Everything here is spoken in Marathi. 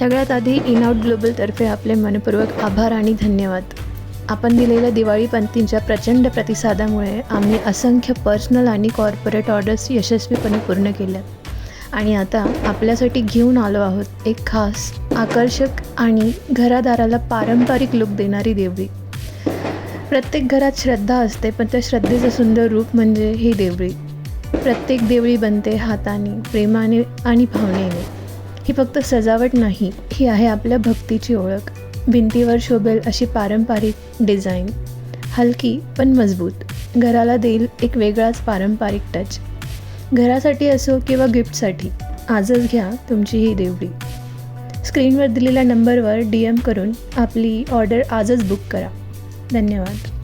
सगळ्यात आधी इन आउट ग्लोबलतर्फे आपले मनपूर्वक आभार आणि धन्यवाद. आपण दिलेल्या दिवाळी पंथींच्या प्रचंड प्रतिसादामुळे आम्ही असंख्य पर्सनल आणि कॉर्पोरेट ऑर्डर्स यशस्वीपणे पूर्ण केल्या. आणि आता आपल्यासाठी घेऊन आलो आहोत एक खास आकर्षक आणि घरादाराला पारंपरिक लुक देणारी देवळी. प्रत्येक घरात श्रद्धा असते पण त्या श्रद्धेचं सुंदर रूप म्हणजे ही देवळी. प्रत्येक देवळी बनते हाताने प्रेमाने आणि भावनेने. ही फक्त सजावट नाही ही आहे आपल्या भक्तीची ओळख. भिंतीवर शोभेल अशी पारंपरिक डिझाईन. हलकी पण मजबूत. घराला देईल एक वेगळाच पारंपरिक टच घरासाठी असो किंवा गिफ्टसाठी आजच घ्या तुमची ही देवडी स्क्रीनवर दिलेल्या नंबरवर डी एम करून आपली ऑर्डर आजच बुक करा. धन्यवाद.